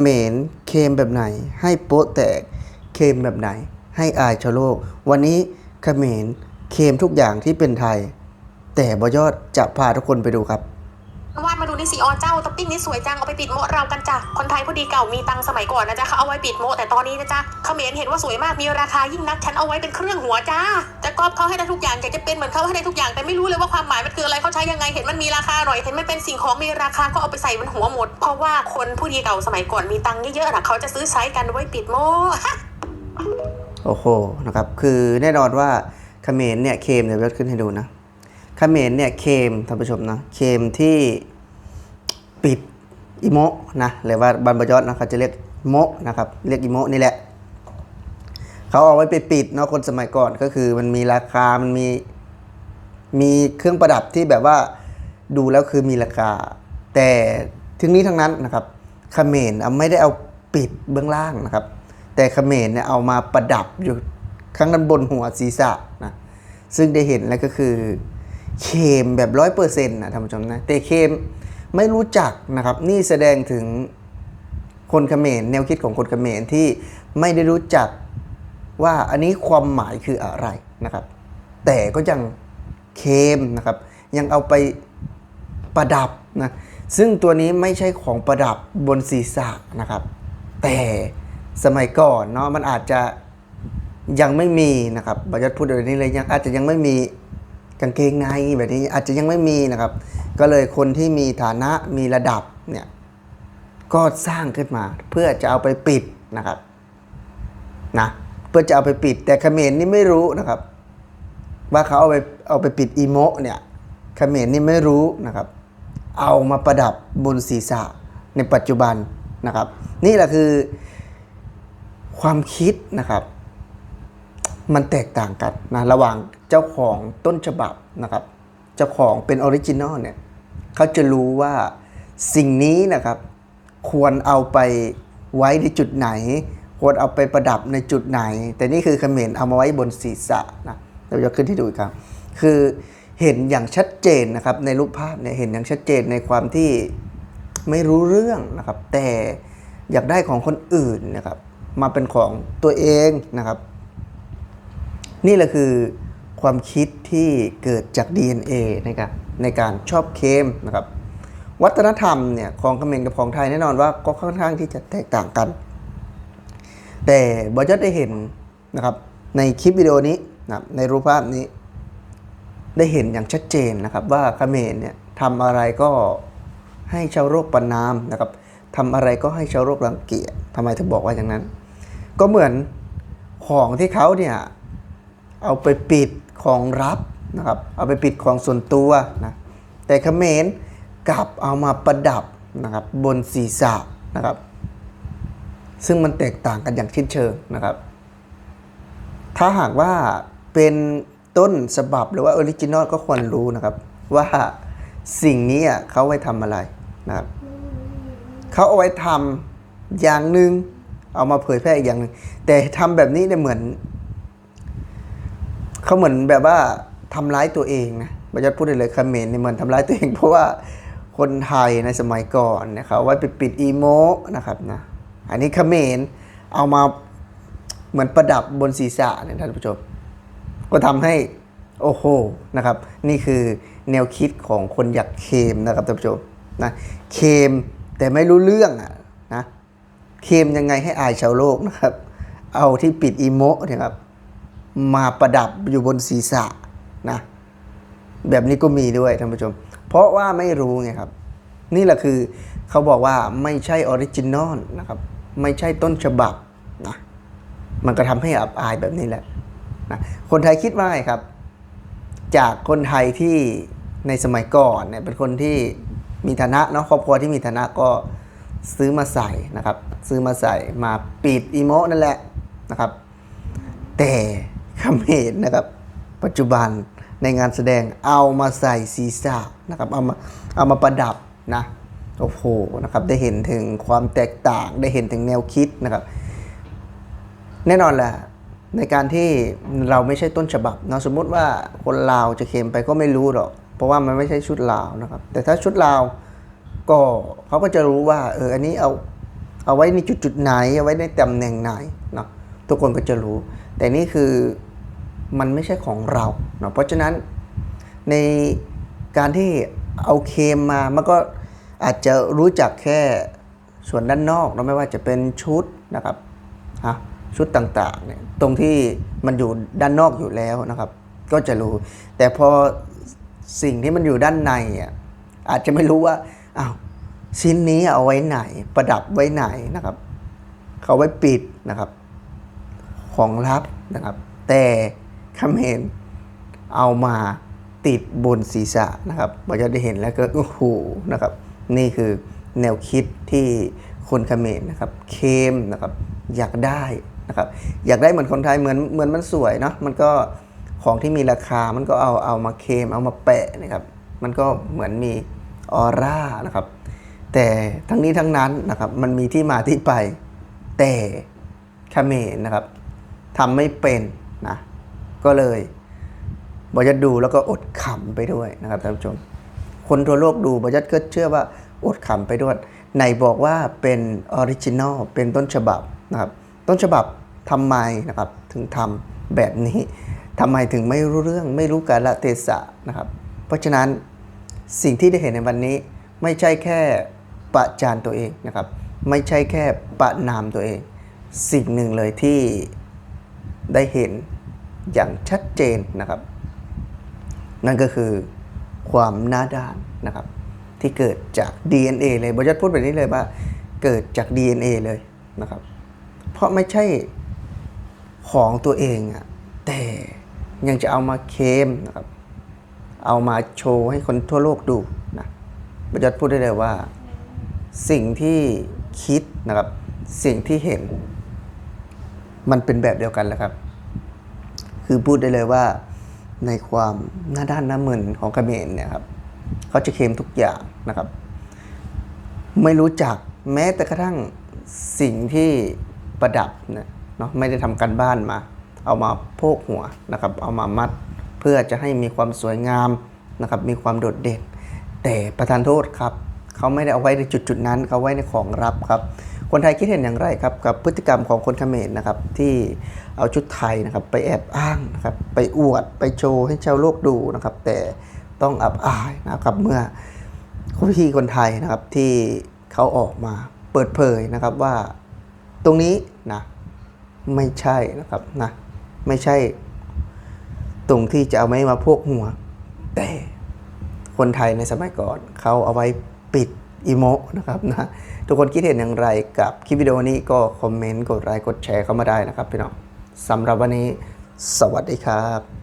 เหมรเคมแบบไหน ให้โป๊ะแตกเคมแบบไหน ให้อายชาวโลก วันนี้เขมรเคมทุกอย่างที่เป็นไทย แต่บยอดจะพาทุกคนไปดูครับ วาดมาดูนี่สิออเจ้าต๊อปปิ้งนี่สวยจัง เอาไปปิดโมะเรากันจ้ะ คนไทยพอดีเก่ามีตังสมัยก่อนนะจ๊ะเขาเอาไว้ปิดโมะแต่ตอนนี้นะจ๊ะเขมรเห็นว่าสวยมากมีราคายิ่งนักฉันเอาไว้เป็นเครื่องหัวจ้าจะกอบเขาให้ได้ทุกอย่างอยากจะเป็นเหมือนเขาให้ได้ทุกอย่างแต่ไม่รู้เลยว่าความหมายมันคืออะไรเขาใช้ยังไงเห็นมันมีราคาหน่อยเห็นมันเป็นสิ่งของมีราคาก็เอาไปใส่บนหัวหมด เพราะว่าคนผู้ดีเก่าสมัยก่อนมีตังเยอะๆนะเขาจะซื้อใช้กันไว้ปิดโมะโอ้โหนะครับคือแน่นอนว่าเขมรเนี่ยเคมเดี๋ยวยอดขึ้นให้ดูนะเขมรเนี่ยเคมท่านผู้ชมนะเคมที่ ปิดอิโมะนะหรือว่าบันบยอดนะเขาจะเรียกโมะนะครับเรียกอิโมะนี่แหละเขาเอาไว้ไปปิดเนาะคนสมัยก่อนก็คือมันมีราคา มันมีมีเครื่องประดับที่แบบว่าดูแล้วคือมีราคา แต่ทั้งนี้ทั้งนั้นนะครับเขมรเอาไม่ได้เอาปิดเบื้องล่างนะครับ แต่เขมรเนี่ยเอามาประดับอยู่ข้างด้านบนหัวศีรษะนะซึ่งได้เห็นแล้วก็คือเคมแบบร้อยเปอร์เซ็นต์นะท่านผู้ชมนะแต่เคม ไม่รู้จักนะครับ นี่แสดงถึงคนเขมรแนวคิดของคนเขมรที่ไม่ได้รู้จักว่าอันนี้ความหมายคืออะไรนะครับ แต่ก็ยังเคมนะครับ ยังเอาไปประดับนะซึ่งตัวนี้ไม่ใช่ของประดับบนศีรษะนะครับ แต่สมัยก่อนเนาะมันอาจจะยังไม่มีนะครับบรรยัติพูดแบบนี้เลยยังอาจจะยังไม่มีกางเกงในแบบนี้อาจจะยังไม่มีนะครับ ก็เลยคนที่มีฐานะมีระดับเนี่ยก็สร้างขึ้นมาเพื่อจะเอาไปปิดนะครับนะเพื่อจะเอาไปปิด แต่เขมรนี่ไม่รู้นะครับ ว่าเขาเอาไปเอาไปปิดอีโมะเนี่ยเขมรนี่ไม่รู้นะครับ เอามาประดับบนศีรษะในปัจจุบันนะครับ นี่แหละคือความคิดนะครับ มันแตกต่างกันนะระหว่างเจ้าของต้นฉบับนะครับ เจ้าของเป็นออริจินอลเนี่ย เขาจะรู้ว่าสิ่งนี้นะครับ ควรเอาไปไว้ในจุดไหน ควรเอาไปประดับในจุดไหน แต่นี่คือเขมรเอามาไว้บนศีรษะนะเราจะขึ้นที่ดูอีกครับ คือเห็นอย่างชัดเจนนะครับในรูปภาพเนี่ยเห็นอย่างชัดเจนในความที่ไม่รู้เรื่องนะครับ แต่อยากได้ของคนอื่นนะครับ มาเป็นของตัวเองนะครับ นี่แหละคือความคิดที่เกิดจาก DNA นะครับ ในการชอบเคมนะครับ วัฒนธรรมเนี่ยของเขมรกับของไทยแน่นอนว่าก็ค่อนข้างที่จะแตกต่างกัน แต่บอจะได้เห็นนะครับในคลิปวิดีโอนี้นะในรูปภาพนี้ ได้เห็นอย่างชัดเจนนะครับ ว่าเขมรเนี่ยทำอะไรก็ให้ชาวโรคประนามนะครับทำอะไรก็ให้ชาวโรครังเกียจทำไมถึงบอกว่าอย่างนั้น ก็เหมือนของที่เขาเนี่ยเอาไปปิดของรับ นะครับเอาไปปิดของส่วนตัวนะแต่เขมรกลับเอามาประดับนะครับบนศีรษะนะครับ ซึ่งมันแตกต่างกันอย่างชิ้นเชิงนะครับ ถ้าหากว่าเป็นต้นฉบับหรือว่าออริจินอลก็ควรรู้นะครับ ว่าสิ่งนี้เขาไว้ทำอะไรนะครับเขาเอาไว้ทำอย่างหนึ่งเอามาเผยแพร่อีกอย่างหนึ่งแต่ทำแบบนี้เนี่ยเหมือนเขาเหมือนแบบว่า ทำร้ายตัวเองนะบรรยัติพูดได้เลยคอมเมนต์เนี่ยเหมือนทำร้ายตัวเอง เพราะว่าคนไทยในสมัยก่อนนี่ยเขาเอาไปปิดอีโมนะครับนะอันนี้คอมเมนต์เอามาเหมือนประดับบนศีรษะเนี่ยท่านผู้ชมก็ทำให้โอ้โหนะครับ นี่คือแนวคิดของคนอยากเคมนะครับท่านผู้ชมนะเคมแต่ไม่รู้เรื่องอะนะเคมยังไงให้อายชาวโลกนะครับ เอาที่ปิดอีโมเนี่ยครับมาประดับอยู่บนศีรษะ นะ แบบนี้ก็มีด้วยท่านผู้ชม เพราะว่าไม่รู้ไงครับ นี่แหละคือเขาบอกว่าไม่ใช่ออริจินอลนะครับ ไม่ใช่ต้นฉบับนะมันก็ทำให้อับอายแบบนี้แหละนะคนไทยคิดว่าไงครับ จากคนไทยที่ในสมัยก่อนเนี่ยเป็นคนที่มีฐานะเนาะครอบครัวที่มีฐานะก็ซื้อมาใส่นะครับ ซื้อมาใส่มาปิดอีโมนั่นแหละนะครับ แต่เขมรนะครับ ปัจจุบันในงานแสดงเอามาใส่ศีรษะนะครับเอามาเอามาประดับนะโอ้โหนะครับได้เห็นถึงความแตกต่างได้เห็นถึงแนวคิดนะครับ แน่นอนแหละในการที่เราไม่ใช่ต้นฉบับเนาะสมมุติว่าคนลาวจะเค็มไปก็ไม่รู้หรอกเพราะว่ามันไม่ใช่ชุดลาวนะครับ แต่ถ้าชุดลาวก็เขาก็จะรู้ว่าเอออันนี้เอาเอาไว้ในจุดจุดไหนเอาไว้ในตำแหน่งไหนเนาะทุกคนก็จะรู้ แต่นี่คือ มันไม่ใช่ของเราเนาะเพราะฉะนั้นในการที่เอาเคมมามันก็อาจจะรู้จักแค่ส่วนด้านนอกเนาไม่ว่าจะเป็นชุดนะครับฮะชุดต่างๆเนี่ยตรงที่มันอยู่ด้านนอกอยู่แล้วนะครับ ก็จะรู้ แต่พอสิ่งที่มันอยู่ด้านในอะอาจจะไม่รู้ว่าอ้าวชิ้นนี้เอาไว้ไหน ประดับไว้ไหนนะครับ เขาไว้ปิดนะครับ ของลับนะครับ แต่ คำเห็นเอามาติดบนศีรษะนะครับเราจะได้เห็นแล้วก็โอ้โหนะครับ นี่คือแนวคิดที่คนเขมรนะครับเคมนะครับอยากได้นะครับ อยากได้เหมือนคนไทยเหมือนเหมือนมันสวยเนาะมันก็ของที่มีราคามันก็เอาเอามาเคมเอามาแปะนะครับ มันก็เหมือนมีออร่านะครับ แต่ทั้งนี้ทั้งนั้นนะครับมันมีที่มาที่ไปแต่เขมรนะครับทำไม่เป็น ก็เลยบอยัดดูแล้วก็อดขำไปด้วยนะครับท่านผู้ชม คนทั่วโลกดูบอยัดก็เชื่อว่าอดขำไปด้วยไหนบอกว่าเป็นออริจินอลเป็นต้นฉบับนะครับต้นฉบับทำไมนะครับถึงทำแบบนี้ทำไมถึงไม่รู้เรื่องไม่รู้กาลเทศะนะครับ เพราะฉะนั้นสิ่งที่ได้เห็นในวันนี้ไม่ใช่แค่ประจานตัวเองนะครับ ไม่ใช่แค่ประนามตัวเอง สิ่งหนึ่งเลยที่ได้เห็น อย่างชัดเจนนะครับ นั่นก็คือความหน้าด้านนะครับ ที่เกิดจาก DNA เลยบริษัทพูดแบบนี้เลยว่า เกิดจาก DNA เลยนะครับ เพราะไม่ใช่ของตัวเองอะแต่ยังจะเอามาเคมนะครับ เอามาโชว์ให้คนทั่วโลกดูนะบรรยัติพูดได้เลยว่า สิ่งที่คิดนะครับ สิ่งที่เห็น มันเป็นแบบเดียวกันแหล้วครับ คือพูดได้เลยว่าในความหน้าด้านหน้ามึนของกระเขมรเนี่ยครับเขาจะเคลมทุกอย่างนะครับ ไม่รู้จักแม้แต่กระทั่งสิ่งที่ประดับเนี่ยเนาะไม่ได้ทำการบ้านมา เอามาโพกหัวนะครับ เอามามัดเพื่อจะให้มีความสวยงามนะครับ มีความโดดเด่น แต่ประธานโทษครับ เขาไม่ได้เอาไว้ในจุดจุดๆนั้น เขาไว้ในของรับครับ คนไทยคิดเห็นอย่างไรครับกับพฤติกรรมของคนเขมรนะครับที่เอาชุดไทยนะครับไปแอบอ้างนะครับไปอวดไปโชว์ให้ชาวโลกดูนะครับ แต่ต้องอับอายนะครับเมื่อพี่คนไทยนะครับที่เขาออกมาเปิดเผยนะครับว่าตรงนี้นะไม่ใช่นะครับนะไม่ใช่ตรงที่จะเอาไม้มาพวกหัว แต่คนไทยในสมัยก่อนเขาเอาไว้ปิด อีโมนะครับนะทุกคนคิดเห็นอย่างไรกับคลิปวิดีโอนี้ก็คอมเมนต์กดไลค์กดแชร์เข้ามาได้นะครับพี่น้องสำหรับวันนี้ สวัสดีครับ